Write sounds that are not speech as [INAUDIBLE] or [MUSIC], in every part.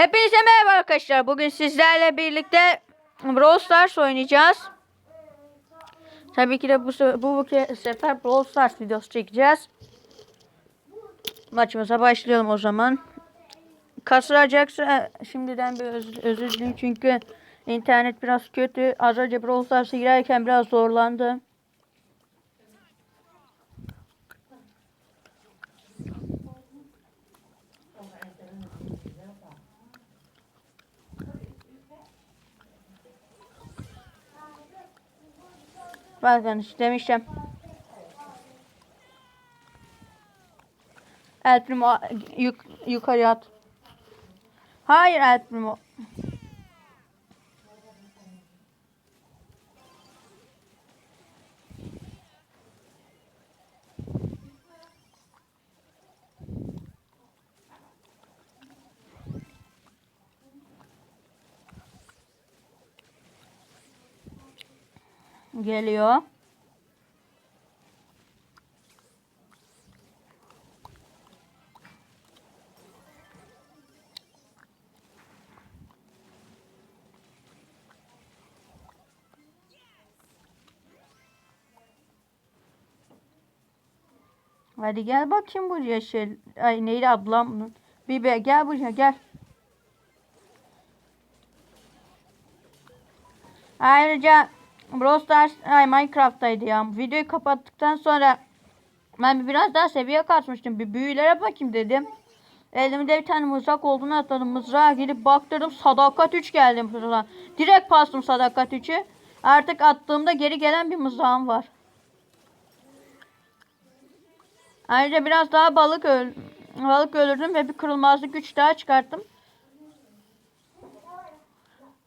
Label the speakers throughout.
Speaker 1: Hepinize merhaba arkadaşlar. Bugün sizlerle birlikte Brawl Stars oynayacağız. Tabii ki de bu, bu, bu sefer Brawl Stars videosu çekeceğiz. Maçımıza başlayalım o zaman. Kasılacaksa şimdiden bir öz- özür dilerim çünkü internet biraz kötü. Az önce Brawl Stars'a girerken biraz zorlandı. Bakın işte demiştim. El Primo yuk, yukarı at. Hayır El Primo. Geliyor. Hadi gel bakayım buraya şey. Ay neydi ablam? Bibe gel buraya gel. Ayrıca Brawl Stars ay Minecraft'taydı ya. Videoyu kapattıktan sonra ben biraz daha seviye kasmıştım. Bir büyülere bakayım dedim. Elimde bir tane mızrak olduğunu atladım. Mızrağa gidip baktırdım. Sadakat 3 geldi mızrağa. Direkt bastım sadakat 3'ü. Artık attığımda geri gelen bir mızrağım var. Ayrıca biraz daha balık öl balık öldürdüm ve bir kırılmazlık güç daha çıkarttım.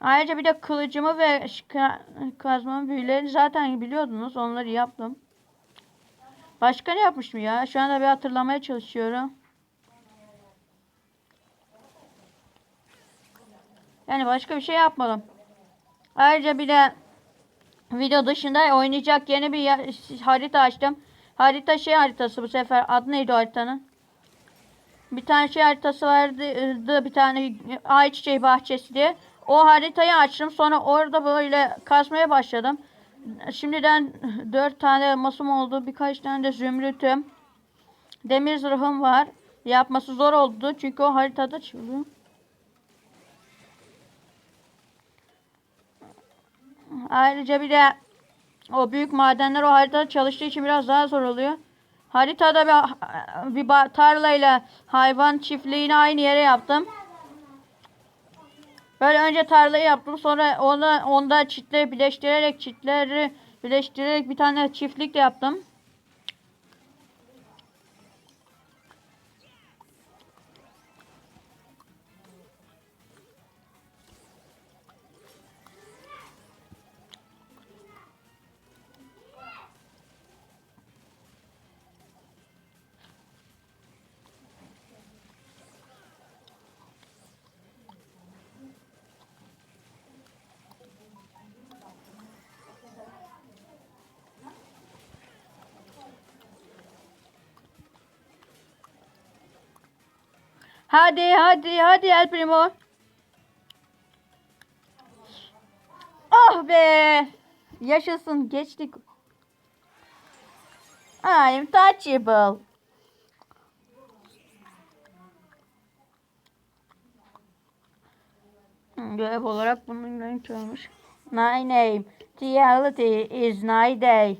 Speaker 1: Ayrıca bir de kılıcımı ve kazmamı büyüleri zaten biliyordunuz. Onları yaptım. Başka ne yapmışım ya? Şu anda bir hatırlamaya çalışıyorum. Yani başka bir şey yapmadım. Ayrıca bir de video dışında oynayacak yeni bir harita açtım. Harita şey haritası bu sefer. Adı neydi haritanın? Bir tane şey haritası vardı. Bir tane ayçiçeği bahçesi diye. O haritayı açtım. Sonra orada böyle kasmaya başladım. Şimdiden dört tane elmasım oldu. Birkaç tane de zümrütüm. Demir zırhım var. Yapması zor oldu. Çünkü o haritada çıkıyor. Ayrıca bir de o büyük madenler o haritada çalıştığı için biraz daha zor oluyor. Haritada bir, bir tarlayla hayvan çiftliğini aynı yere yaptım. Böyle önce tarlayı yaptım. Sonra onu onda çitleri birleştirerek çitleri birleştirerek bir tane çiftlik yaptım. Hadi hadi hadi El Primo. Ah be. Yaşasın geçtik. I'm touchable. Görev olarak bunun renk olmuş. My name. Reality is night day.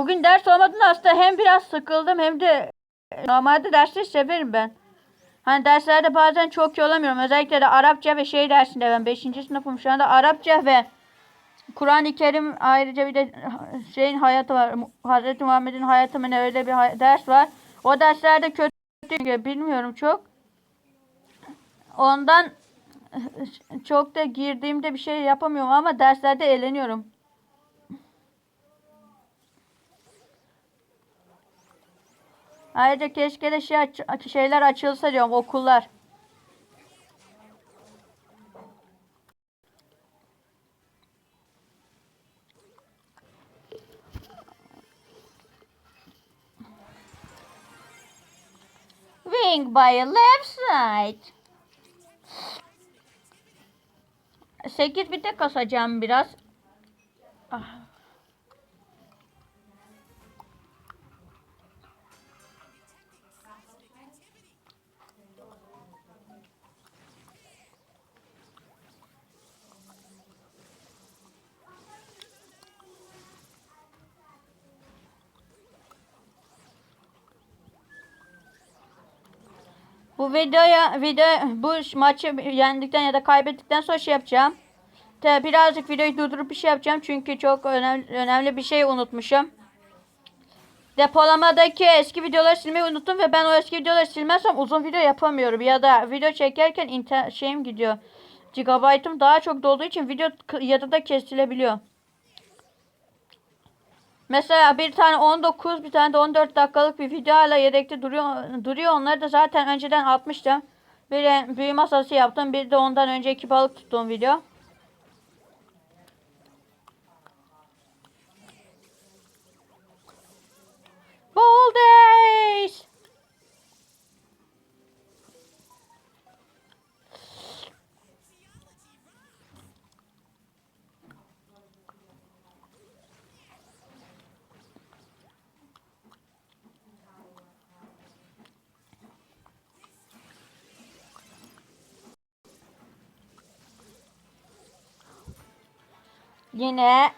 Speaker 1: Bugün ders olmadığında aslında hem biraz sıkıldım hem de normalde dersleri severim ben. Hani derslerde bazen çok iyi olamıyorum. Özellikle de Arapça ve şey dersinde ben 5. sınıfım şu anda Arapça ve Kur'an-ı Kerim ayrıca bir de şeyin hayatı var. Hazreti Muhammed'in hayatı mı ne öyle bir ders var. O derslerde kötü bilmiyorum çok. Ondan çok da girdiğimde bir şey yapamıyorum ama derslerde eğleniyorum. Ayrıca keşke de şey aç- şeyler açılsa diyorum okullar. Wing by left side. 8 bite kasacağım biraz. Ah. Bu videoya video bu maçı yendikten ya da kaybettikten sonra şey yapacağım. Te, birazcık videoyu durdurup bir şey yapacağım çünkü çok önemli, önemli bir şey unutmuşum. Depolamadaki eski videoları silmeyi unuttum ve ben o eski videoları silmezsem uzun video yapamıyorum ya da video çekerken inter şeyim gidiyor. Gigabyte'ım daha çok dolduğu için video yarıda kesilebiliyor. Mesela bir tane 19 bir tane de 14 dakikalık bir video hala yedekte duruyor. duruyor. Onları da zaten önceden atmıştım. Bir büyü masası yaptım. Bir de ondan önceki balık tuttuğum video. Ball. 原来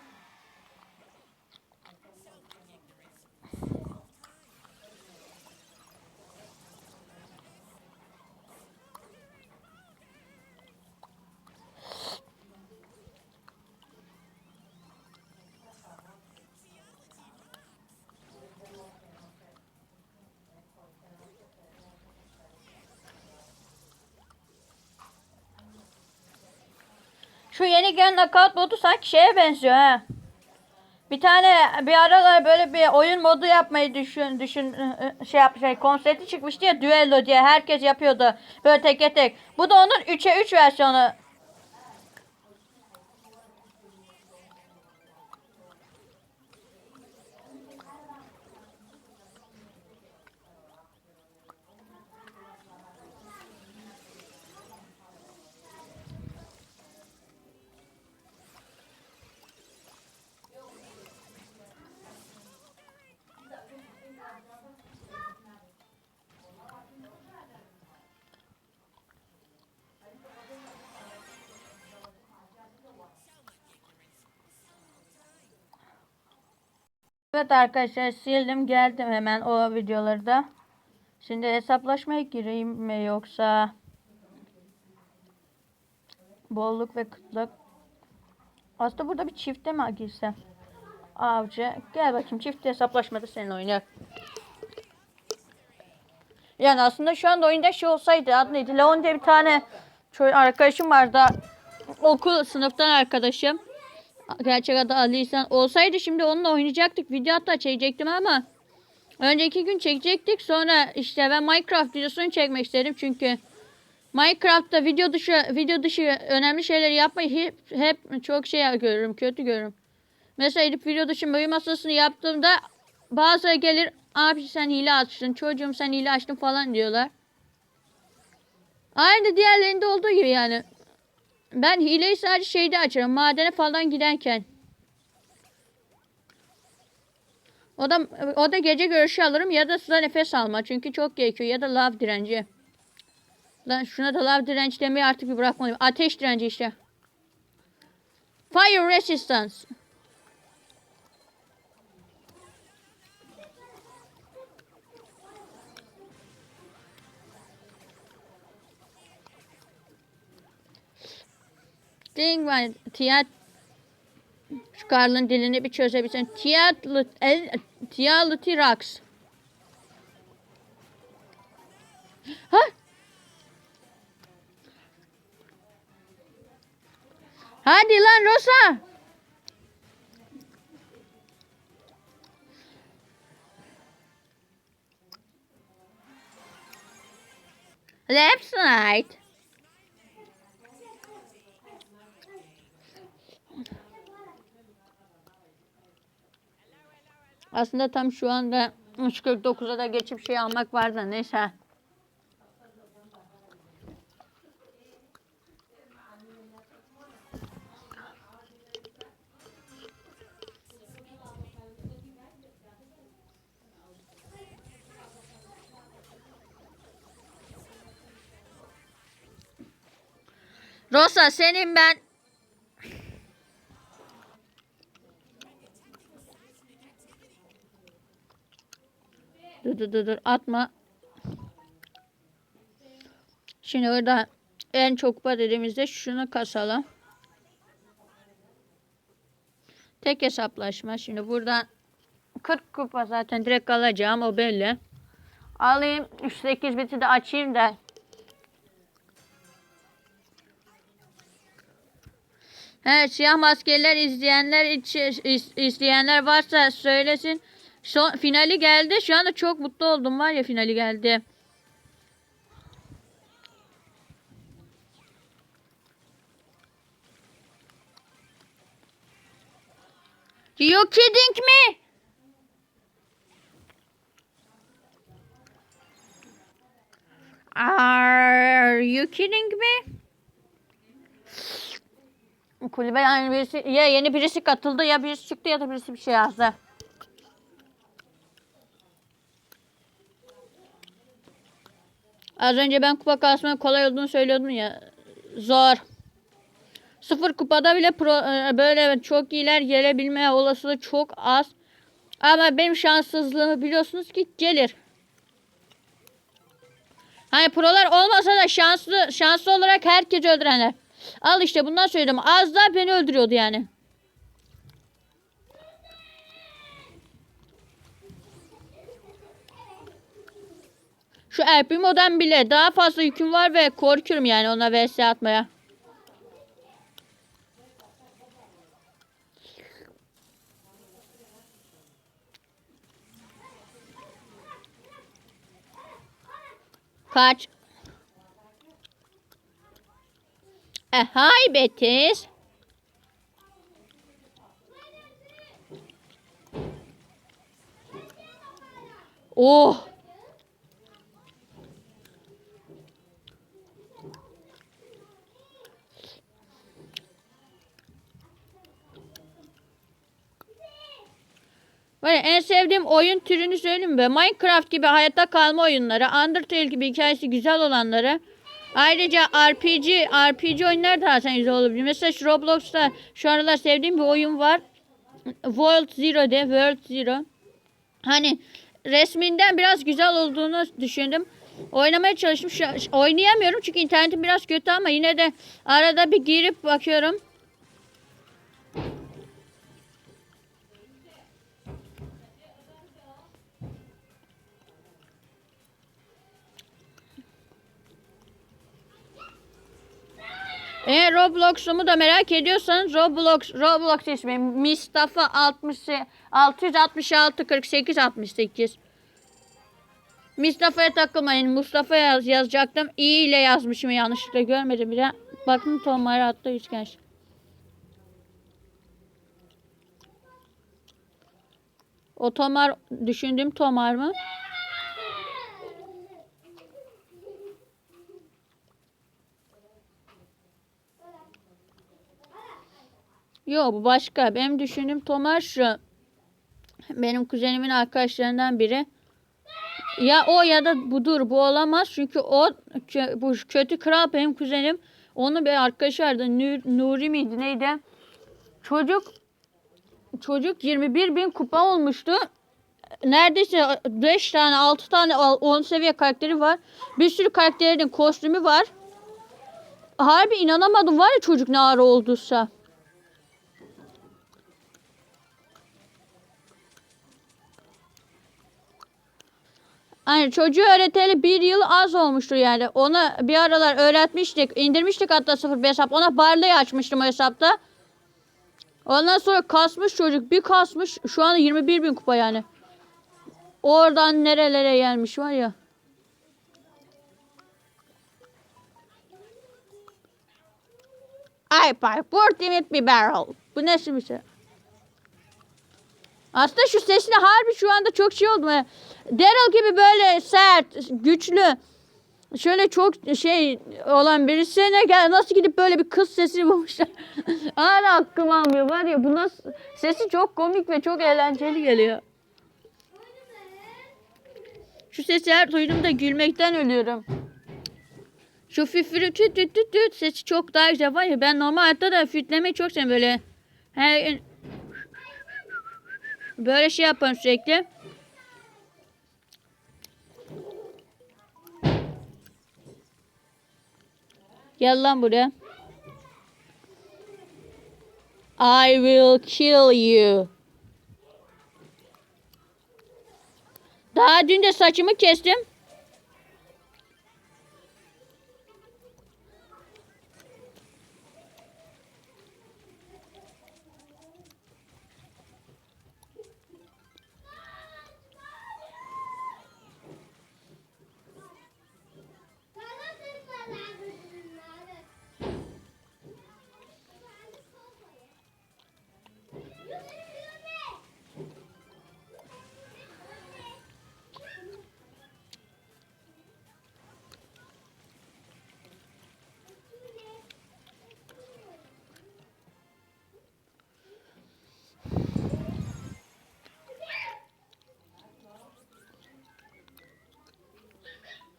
Speaker 1: Şu yeni gelen knockout modu sanki şeye benziyor ha. Bir tane bir aralar böyle bir oyun modu yapmayı düşün düşün şey yap şey konsepti çıkmıştı ya düello diye herkes yapıyordu böyle tek tek. Bu da onun 3'e 3 versiyonu. Evet arkadaşlar sildim geldim hemen o videoları da. Şimdi hesaplaşmaya gireyim mi yoksa bolluk ve kıtlık. Aslında burada bir çifte mi girsem? Avcı gel bakayım çift hesaplaşmada senin oynar. Yani aslında şu anda oyunda şey olsaydı adı neydi? Leon diye bir tane arkadaşım vardı. Okul sınıftan arkadaşım. Gerçek adı Ali İhsan. Olsaydı şimdi onunla oynayacaktık. Video hatta çekecektim ama önceki gün çekecektik. Sonra işte ben Minecraft videosunu çekmek istedim çünkü Minecraft'ta video dışı video dışı önemli şeyleri yapmayı hep, hep çok şey görürüm, kötü görürüm. Mesela edip video dışı boyu masasını yaptığımda bazıları gelir abi sen hile açtın, çocuğum sen hile açtın falan diyorlar. Aynı diğerlerinde olduğu gibi yani. Ben hileyi sadece şeyde açarım. Madene falan giderken. O da o da gece görüşü alırım ya da suda nefes alma. Çünkü çok gerekiyor ya da lav direnci. Lan şuna da lav direnci demeyi artık bir bırakmalıyım. Ateş direnci işte. Fire resistance. Ding var. Tiyat şu Karl'ın dilini bir çözebilsen. Tiyatlı el Tiyatlı Tirax. Ha? Hadi lan Rosa. Left side. Aslında tam şu anda 3.49'a da geçip şey almak var da neyse. Rosa senin ben Dur dur dur atma. Şimdi orada en çok kupa dediğimizde şunu kasalım. Tek hesaplaşma. Şimdi buradan 40 kupa zaten direkt alacağım o belli. Alayım 3-8 biti de açayım da Evet, siyah maskeler izleyenler iç, is- izleyenler varsa söylesin. Son finali geldi. Şu anda çok mutlu oldum var ya finali geldi. You kidding me? Are you kidding me? Kulübe yani birisi ya yeni birisi katıldı ya birisi çıktı ya da birisi bir şey yazdı. Az önce ben kupa kasmanın kolay olduğunu söylüyordum ya. Zor. Sıfır kupada bile pro, e, böyle çok iyiler gelebilme olasılığı çok az. Ama benim şanssızlığımı biliyorsunuz ki gelir. Hani prolar olmasa da şanslı şanslı olarak herkes öldürenler. Al işte bundan söyledim. Az daha beni öldürüyordu yani. Şu El Primo'dan bile daha fazla yüküm var ve korkuyorum yani ona vs atmaya. Kaç. E, hi Betis. Oh. Böyle en sevdiğim oyun türünü söyleyeyim mi? Minecraft gibi hayatta kalma oyunları, Undertale gibi hikayesi güzel olanları. Ayrıca RPG, RPG oyunlar da sen güzel olabilir. Mesela şu Roblox'ta şu aralar sevdiğim bir oyun var. World Zero de, World Zero. Hani resminden biraz güzel olduğunu düşündüm. Oynamaya çalıştım. Şu, oynayamıyorum çünkü internetim biraz kötü ama yine de arada bir girip bakıyorum. Eğer Roblox'umu da merak ediyorsanız Roblox Roblox ismi Mustafa 60 666 48 68. Mustafa'ya takılmayın. Mustafa yaz, yazacaktım. İyi ile yazmışım yanlışlıkla görmedim bile. Bakın Tomar attı üçgen. O Tomar düşündüğüm Tomar mı? Yok bu başka. Benim düşündüğüm Tomar şu. Benim kuzenimin arkadaşlarından biri. Ya o ya da budur. Bu olamaz. Çünkü o bu kötü kral benim kuzenim. Onun bir arkadaşı vardı. Nur- Nuri miydi neydi? Çocuk çocuk 21 bin kupa olmuştu. Neredeyse 5 tane 6 tane 10 seviye karakteri var. Bir sürü karakterinin kostümü var. Harbi inanamadım var ya çocuk ne ara olduysa. Hani çocuğu öğreteli bir yıl az olmuştu yani. Ona bir aralar öğretmiştik. indirmiştik hatta sıfır bir hesap. Ona barley açmıştım o hesapta. Ondan sonra kasmış çocuk. Bir kasmış. Şu an 21 bin kupa yani. Oradan nerelere gelmiş var ya. Ay pay. Fortimate bir barrel. Bu ne şimdi? Aslında şu sesine harbi şu anda çok şey oldu. Yani. Daryl gibi böyle sert, güçlü, şöyle çok şey olan birisine gel nasıl gidip böyle bir kız sesi bulmuşlar. [LAUGHS] Hala aklım almıyor var ya bu nasıl sesi çok komik ve çok eğlenceli geliyor. Şu sesi her duyduğumda gülmekten ölüyorum. Şu füfürü tüt tüt tüt tüt sesi çok daha güzel var ya ben normal hayatta da fütlemeyi çok seviyorum böyle. Her böyle şey yaparım sürekli. Gel lan buraya. I will kill you. Daha dün de saçımı kestim.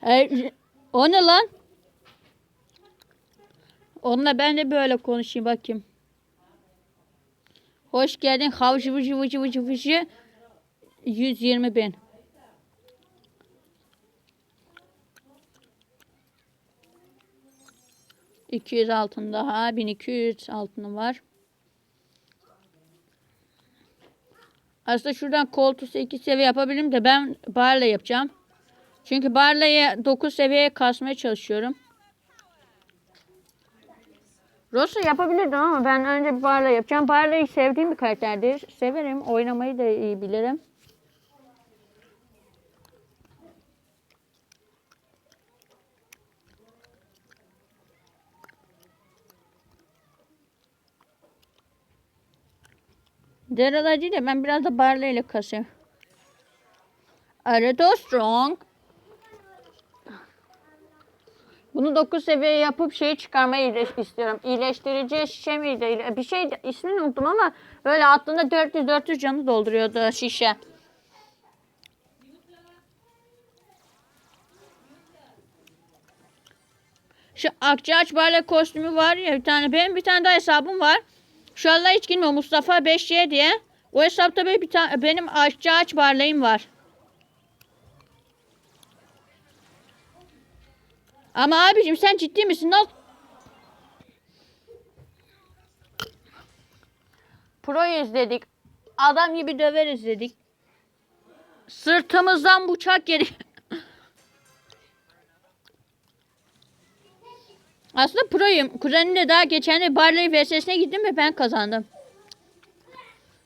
Speaker 1: Hey, o ne lan? Onunla ben de böyle konuşayım bakayım. Hoş geldin. Havcı vıcı vıcı vıcı vıcı. 120 bin. ...200 altın daha... ...1200 altını var. Aslında şuradan koltuğu 2 seviye yapabilirim de... ...ben barla yapacağım. Çünkü Barley'i 9 seviyeye kasmaya çalışıyorum. Rosa yapabilirdim ama ben önce bir Barley yapacağım. Barley'i sevdiğim bir karakterdir. Severim. Oynamayı da iyi bilirim. Daryl acı da ben biraz da Barley ile kasıyorum. Arado Strong. Bunu 9 seviye yapıp şeyi çıkarmayı iyileş- istiyorum. İyileştirici şişe miydi? Bir şey ismini unuttum ama böyle aklında 400-400 canı dolduruyordu şişe. Şu Akçaağaç Barley kostümü var ya bir tane. Benim bir tane daha hesabım var. Şu anda hiç girmiyor. Mustafa 5C diye. O hesapta böyle bir tane benim Akçaağaç Barley'im var. Ama abicim sen ciddi misin? Nasıl? Pro'yu dedik. Adam gibi döveriz dedik. Sırtımızdan bıçak yedik. [LAUGHS] Aslında proyum. Kuzenimle daha geçen de Barley vs'sine gittim ve ben kazandım.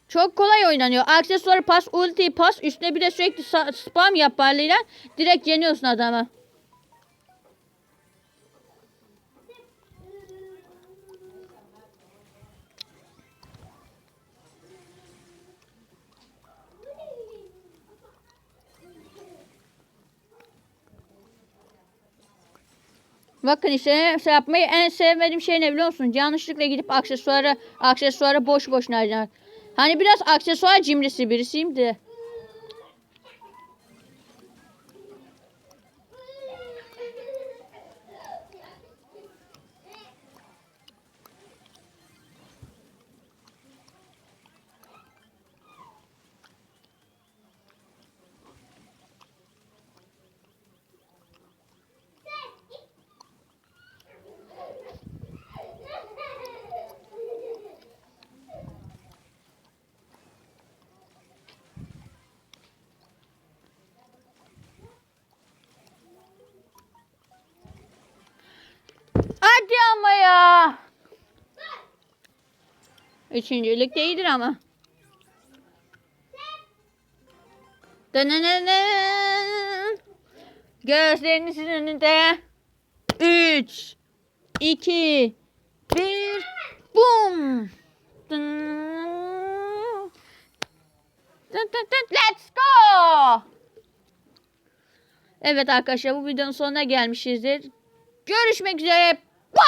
Speaker 1: Çok kolay oynanıyor. Aksesuar pas, ulti pas, üstüne bir de sürekli spam yap Barley'le. Direkt yeniyorsun adamı. Bakın işte şey yapmayı en sevmediğim şey ne biliyor musun? Yanlışlıkla gidip aksesuarı aksesuarı boş boşuna harcamak. Hani biraz aksesuar cimrisi birisiyim de. Hadi ama ya. Üçüncülük değildir ama. Dınınının. Gözlerinizin önünde. Üç, iki, bir. Dın. Let's go. Evet arkadaşlar bu videonun sonuna gelmişizdir. Görüşmek üzere. Bye.